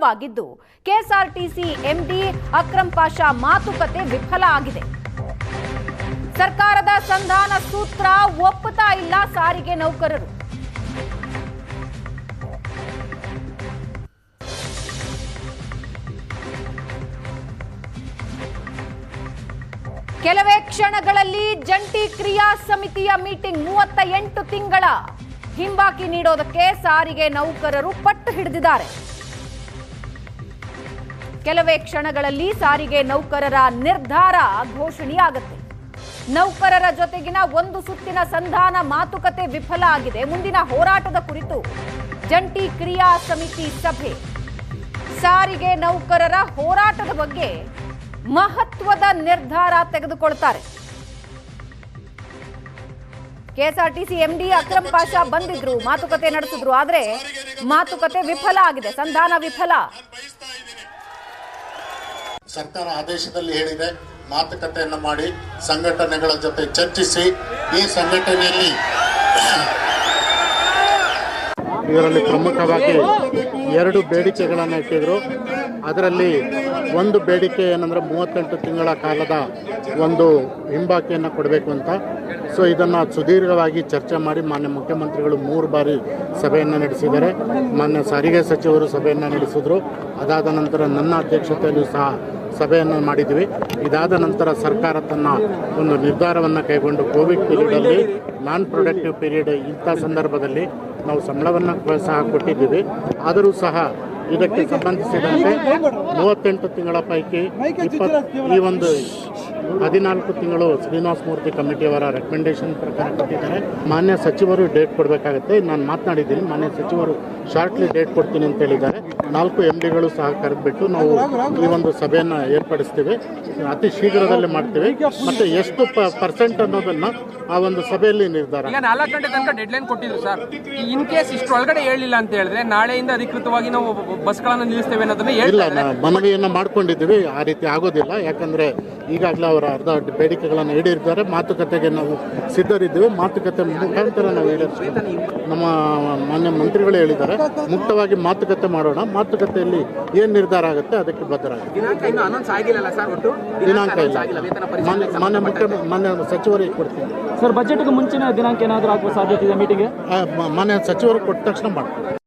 ವಿಫಲವಾಗಿದ್ದು, KSRTC MD Akram Pasha ಮಾತುಕತೆ ವಿಫಲ ಆಗಿದೆ. ಸರ್ಕಾರದ ಸಂಧಾನ ಸೂತ್ರ ಒಪ್ಪುತ್ತಾ ಇಲ್ಲ ಸಾರಿಗೆ ನೌಕರರು. ಕೆಲವೇ ಕ್ಷಣಗಳಲ್ಲಿ ಜಂಟಿ ಕ್ರಿಯಾ ಸಮಿತಿಯ ಮೀಟಿಂಗ್ ಮೂವತ್ತ ಎಂಟು ತಿಂಗಳ ಹಿಂಬಾಕಿ ನೀಡೋದಕ್ಕೆ ಸಾರಿಗೆ ನೌಕರರು ಪಟ್ಟು ಹಿಡಿದಿದ್ದಾರೆ. ಕೆಲವೇ ಕ್ಷಣಗಳಲ್ಲಿ ಸಾರಿಗೆ ನೌಕರರ ನಿರ್ಧಾರ ಘೋಷಣೆಯಾಗುತ್ತೆ. ನೌಕರರ ಜೊತೆಗಿನ ಒಂದು ಸುತ್ತಿನ ಸಂಧಾನ ಮಾತುಕತೆ ವಿಫಲ ಆಗಿದೆ. ಮುಂದಿನ ಹೋರಾಟದ ಕುರಿತು ಜಂಟಿ ಕ್ರಿಯಾ ಸಮಿತಿ ಸಭೆ. ಸಾರಿಗೆ ನೌಕರರ ಹೋರಾಟದ ಬಗ್ಗೆ ಮಹತ್ವದ ನಿರ್ಧಾರ ತೆಗೆದುಕೊಳ್ತಾರೆ. ಕೆಎಸ್ಆರ್ಟಿಸಿ ಎಂಡಿ ಅಕ್ರಮ್ ಪಾಷಾ ಬಂದಿದ್ರು, ಮಾತುಕತೆ ನಡೆಸಿದ್ರು, ಆದ್ರೆ ಮಾತುಕತೆ ವಿಫಲ ಆಗಿದೆ. ಸಂಧಾನ ವಿಫಲ. ಸರ್ಕಾರ ಆದೇಶದಲ್ಲಿ ಹೇಳಿದೆ, ಮಾತುಕತೆಯನ್ನು ಮಾಡಿ ಸಂಘಟನೆಗಳ ಜೊತೆ ಚರ್ಚಿಸಿ, ಈ ಸಂಘಟನೆಯಲ್ಲಿ ಇದರಲ್ಲಿ ಪ್ರಮುಖವಾಗಿ ಎರಡು ಬೇಡಿಕೆಗಳನ್ನು ಇಟ್ಟಿದ್ರು. ಅದರಲ್ಲಿ ಒಂದು ಬೇಡಿಕೆ ಏನಂದ್ರೆ ಮೂವತ್ತೆಂಟು ತಿಂಗಳ ಕಾಲದ ಒಂದು ಹಿಂಬಾಕಿಯನ್ನು ಕೊಡಬೇಕು ಅಂತ. ಸೊ ಇದನ್ನು ಸುದೀರ್ಘವಾಗಿ ಚರ್ಚೆ ಮಾಡಿ ಮಾನ್ಯ ಮುಖ್ಯಮಂತ್ರಿಗಳು ಮೂರು ಬಾರಿ ಸಭೆಯನ್ನು ನಡೆಸಿದ್ದಾರೆ. ಮಾನ್ಯ ಸಾರಿಗೆ ಸಚಿವರು ಸಭೆಯನ್ನು ನಡೆಸಿದ್ರು. ಅದಾದ ನಂತರ ನನ್ನ ಅಧ್ಯಕ್ಷತೆಯಲ್ಲೂ ಸಹ ಸಭೆಯನ್ನು ಮಾಡಿದ್ವಿ. ಇದಾದ ನಂತರ ಸರ್ಕಾರ ತನ್ನ ಒಂದು ನಿರ್ಧಾರವನ್ನು ಕೈಗೊಂಡು ಕೋವಿಡ್ ಪೀರಿಯಡಲ್ಲಿ ನಾನ್ ಪ್ರೊಡಕ್ಟಿವ್ ಪೀರಿಯಡ್ ಇಂಥ ಸಂದರ್ಭದಲ್ಲಿ ನಾವು ಸಂಬಳವನ್ನು ಸಹ ಕೊಟ್ಟಿದ್ದೀವಿ. ಆದರೂ ಸಹ ಇದಕ್ಕೆ ಸಂಬಂಧಿಸಿದಂತೆ ಮೂವತ್ತೆಂಟು ತಿಂಗಳ ಪೈಕಿ ಇಪ್ಪತ್ತು ಈ ಒಂದು ಹದಿನಾಲ್ಕು ತಿಂಗಳು ಶ್ರೀನಿವಾಸ ಮೂರ್ತಿ ಕಮಿಟಿಯವರ ರೆಕಮೆಂಡೇಶನ್ ಪ್ರಕಾರ ಕೊಟ್ಟಿದ್ದಾರೆ. ಮಾನ್ಯ ಸಚಿವರು ಡೇಟ್ ಕೊಡಬೇಕಾಗುತ್ತೆ. ನಾನು ಮಾತನಾಡಿದ್ದೀನಿ. ಮಾನ್ಯ ಸಚಿವರು ಶಾರ್ಟ್ಲಿ ಡೇಟ್ ಕೊಡ್ತೀನಿ ಅಂತ ಹೇಳಿದ್ದಾರೆ. ನಾಲ್ಕು ಎಂ ಡಿಗಳು ಸಹ ಕರೆದ್ಬಿಟ್ಟು ನಾವು ಈ ಒಂದು ಸಭೆಯನ್ನು ಏರ್ಪಡಿಸ್ತೀವಿ. ಅತಿ ಶೀಘ್ರದಲ್ಲೇ ಮಾಡ್ತೀವಿ. ಮತ್ತು ಎಷ್ಟು ಪರ್ಸೆಂಟ್ ಅನ್ನೋದನ್ನು ಆ ಒಂದು ಸಭೆಯಲ್ಲಿ ನಿರ್ಧಾರ ನಾಲ್ಕು ಗಂಟೆ ತನಕ ಕೊಟ್ಟಿದ್ರು ಸರ್. ಇನ್ ಕೇಸ್ ಇಷ್ಟರೊಳಗಡೆ ಹೇಳಿಲ್ಲ ಅಂತ ಹೇಳಿದ್ರೆ ನಾಳೆಯಿಂದ ಅಧಿಕೃತವಾಗಿ ನಾವು ಬಸ್ಗಳನ್ನು ನಿಲ್ಲಿಸ್ತೇವೆ ಅನ್ನೋದನ್ನ ಇಲ್ಲ ಹೇಳ್ತಾ ಇದ್ದಾರೆ. ನಾವು ಮಾಡ್ಕೊಂಡಿದ್ದೀವಿ. ಆ ರೀತಿ ಆಗೋದಿಲ್ಲ. ಯಾಕಂದ್ರೆ ಈಗಾಗಲೇ ಅವರ ಅರ್ಧ ಬೇಡಿಕೆಗಳನ್ನು ಈಡೇರಿದ್ದಾರೆ. ಮಾತುಕತೆಗೆ ನಾವು ಸಿದ್ಧರಿದ್ದೀವಿ. ಮಾತುಕತೆ ಮುಖಾಂತರ ನಾವು ಈಡೇರಿಸ್ತೀವಿ. ನಮ್ಮ ಮಾನ್ಯ ಮಂತ್ರಿಗಳು ಹೇಳಿದ್ದಾರೆ. ಮುಕ್ತವಾಗಿ ಮಾತುಕತೆ ಮಾಡೋಣ. ಮಾತುಕತೆಯಲ್ಲಿ ಏನು ನಿರ್ಧಾರ ಆಗುತ್ತೆ ಅದಕ್ಕೆ ಬದ್ಧರಾಗುತ್ತೆ ದಿನಾಂಕ ಇನ್ನೂ ಅನೌನ್ಸ್ ಆಗಿಲ್ಲ ಸರ್ ಒಟ್ಟು? ದಿನಾಂಕ ಇಲ್ಲ. ಮಾನ್ಯ ಮಾನ್ಯ ಮುಖ್ಯ ಮಾನ್ಯ ಸಚಿವರಿಗೆ ಕೊಡ್ತೀನಿ. ಸರ್ ಬಜೆಟ್ಗೆ ಮುಂಚಿನ ದಿನಾಂಕ ಏನಾದರೂ ಆಗುವ ಸಾಧ್ಯತೆ ಇದೆ ಮೀಟಿಂಗ್ ಆ, ಮ- ಮಾನ್ಯ ಸಚಿವರು ಕೊಟ್ಟ ತಕ್ಷಣ ಮಾಡ್ತೀನಿ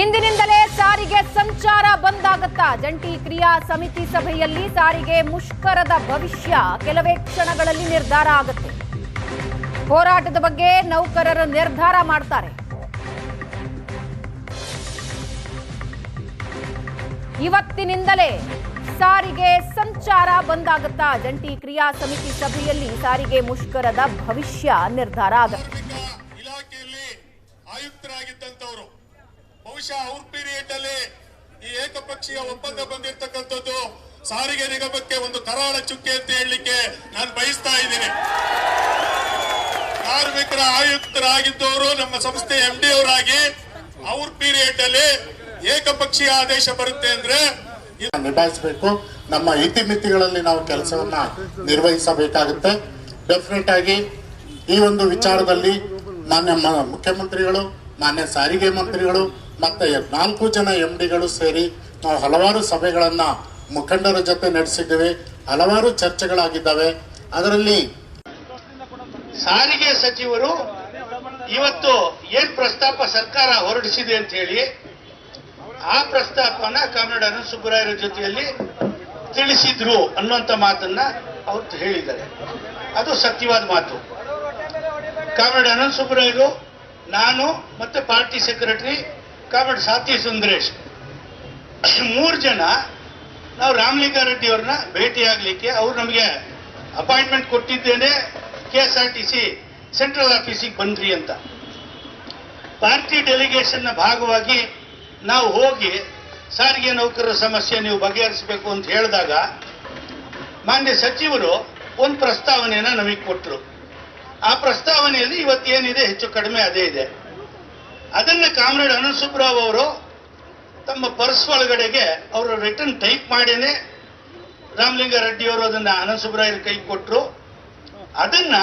ಇಂದಿನಿಂದಲೇ ಸಾರಿಗೆ ಸಂಚಾರ ಬಂದಾಗತ್ತಾ ಜಂಟಿ ಕ್ರಿಯಾ ಸಮಿತಿ ಸಭೆಯಲ್ಲಿ ಸಾರಿಗೆ ಮುಷ್ಕರದ ಭವಿಷ್ಯ ಕೆಲವೇ ಕ್ಷಣಗಳಲ್ಲಿ ನಿರ್ಧಾರ ಆಗುತ್ತೆ. ಹೋರಾಟದ ಬಗ್ಗೆ ನೌಕರರು ನಿರ್ಧಾರ ಮಾಡ್ತಾರೆ. ಇವತ್ತಿನಿಂದಲೇ ಸಾರಿಗೆ ಸಂಚಾರ ಬಂದಾಗುತ್ತಾ ಜಂಟಿ ಕ್ರಿಯಾ ಸಮಿತಿ ಸಭೆಯಲ್ಲಿ ಸಾರಿಗೆ ಮುಷ್ಕರದ ಭವಿಷ್ಯ ನಿರ್ಧಾರ ಆಗುತ್ತೆ. ಬಹುಶಃ ಅವ್ರ ಪೀರಿಯಡ್ ಅಲ್ಲಿ ಈ ಏಕಪಕ್ಷೀಯ ಒಪ್ಪಂದ ಬಂದಿರತಕ್ಕಂಥದ್ದು ಸಾರಿಗೆ ನಿಗಮಕ್ಕೆ ಒಂದು ಕರಾಳ ಚುಕ್ಕೆ ಅಂತ ಹೇಳಲಿಕ್ಕೆ ನಾನು ಬಯಸ್ತಾ ಇದ್ದೀನಿ. ಕಾರ್ಮಿಕರ ಆಯುಕ್ತರಾಗಿದ್ದವರು ನಮ್ಮ ಸಂಸ್ಥೆ ಎಂ ಡಿ ಅವರಾಗಿ ಅವ್ರ ಪೀರಿಯಡ್ ಅಲ್ಲಿ ಏಕಪಕ್ಷೀಯ ಆದೇಶ ಬರುತ್ತೆ ಅಂದ್ರೆ ನಿಭಾಯಿಸಬೇಕು. ನಮ್ಮ ಇತಿಮಿತಿಗಳಲ್ಲಿ ನಾವು ಕೆಲಸವನ್ನ ನಿರ್ವಹಿಸಬೇಕಾಗುತ್ತೆ. ಡೆಫಿನೆಟ್ ಆಗಿ ಈ ಒಂದು ವಿಚಾರದಲ್ಲಿ ಮಾನ್ಯ ಮುಖ್ಯಮಂತ್ರಿಗಳು, ಮಾನ್ಯ ಸಾರಿಗೆ ಮಂತ್ರಿಗಳು ಮತ್ತೆ ನಾಲ್ಕು ಜನ ಎಂ ಡಿಗಳು ಸೇರಿ ನಾವು ಹಲವಾರು ಸಭೆಗಳನ್ನ ಮುಖಂಡರ ಜೊತೆ ನಡೆಸಿದ್ದೇವೆ. ಹಲವಾರು ಚರ್ಚೆಗಳಾಗಿದ್ದಾವೆ. ಅದರಲ್ಲಿ ಸಾರಿಗೆ ಸಚಿವರು ಇವತ್ತು ಏನ್ ಪ್ರಸ್ತಾಪ ಸರ್ಕಾರ ಹೊರಡಿಸಿದೆ ಅಂತ ಹೇಳಿ, ಆ ಪ್ರಸ್ತಾಪನ ಕಾಮ್ರೇಡ್ ಅನಂತ ಸುಬ್ಬರಾಯರ ಜೊತೆಯಲ್ಲಿ ತಿಳಿಸಿದ್ರು ಅನ್ನುವಂತ ಮಾತನ್ನ ಅವರು ಹೇಳಿದ್ದಾರೆ. ಅದು ಸತ್ಯವಾದ ಮಾತು. ಕಾಮ್ರೇಡ್ ಅನಂತ ಸುಬ್ಬರಾಯರು, ನಾನು ಮತ್ತೆ party secretary comrade Sathi Sundaresh. ಮೂರು ಜನ, ನಾವು ರಾಮಲಿಂಗಾರೆಡ್ಡಿ ಅವ್ರನ್ನ ಭೇಟಿಯಾಗಲಿಕ್ಕೆ ಅವ್ರು ನಮಗೆ ಅಪಾಯಿಂಟ್ಮೆಂಟ್ ಕೊಟ್ಟಿದ್ದೇನೆ K S R T C central ಆಫೀಸಿಗೆ ಬಂದ್ರಿ ಅಂತ. ಪಾರ್ಟಿ ಡೆಲಿಗೇಷನ್ನ ಭಾಗವಾಗಿ ನಾವು ಹೋಗಿ, ಸಾರಿಗೆ ನೌಕರರ ಸಮಸ್ಯೆ ನೀವು ಬಗೆಹರಿಸಬೇಕು ಅಂತ ಹೇಳಿದಾಗ ಮಾನ್ಯ ಸಚಿವರು ಒಂದು ಪ್ರಸ್ತಾವನೆಯನ್ನ ನಮಗೆ ಕೊಟ್ಟರು ಆ ಪ್ರಸ್ತಾವನೆಯಲ್ಲಿ ಇವತ್ತೇನಿದೆ, ಹೆಚ್ಚು ಕಡಿಮೆ ಅದೇ ಇದೆ. ಅದನ್ನ ಕಾಮ್ರೇಡ್ ಅನಂತ ಸುಬ್ರಾವ್ ಅವರು ತಮ್ಮ ಪರ್ಸ್ ಒಳಗಡೆಗೆ ಅವರು ರಿಟರ್ನ್ ಟೈಪ್ ಮಾಡೇನೆ ರಾಮಲಿಂಗಾರೆಡ್ಡಿ ಅವರು ಅದನ್ನ ಅನಂತ ಸುಬ್ರಾಯರ್ ಕೈ ಕೊಟ್ಟರು ಅದನ್ನ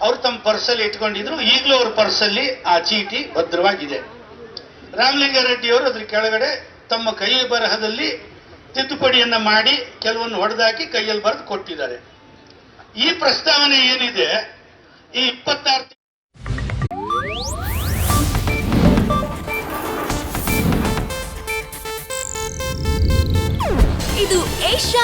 ಅವರು ತಮ್ಮ ಪರ್ಸಲ್ಲಿ ಇಟ್ಕೊಂಡಿದ್ರು. ಈಗಲೂ ಅವ್ರ ಪರ್ಸಲ್ಲಿ ಆ ಚೀಟಿ ಭದ್ರವಾಗಿದೆ. ರಾಮಲಿಂಗಾರೆಡ್ಡಿಯವರು ಅದ್ರ ಕೆಳಗಡೆ ತಮ್ಮ ಕೈ ಬರಹದಲ್ಲಿ ತಿದ್ದುಪಡಿಯನ್ನ ಮಾಡಿ ಕೆಲವನ್ನು ಹೊಡೆದಾಕಿ ಕೈಯಲ್ಲಿ ಬರೆದು ಕೊಟ್ಟಿದ್ದಾರೆ. ಈ ಪ್ರಸ್ತಾವನೆ ಏನಿದೆ? ಈ ಇಪ್ಪತ್ತಾರು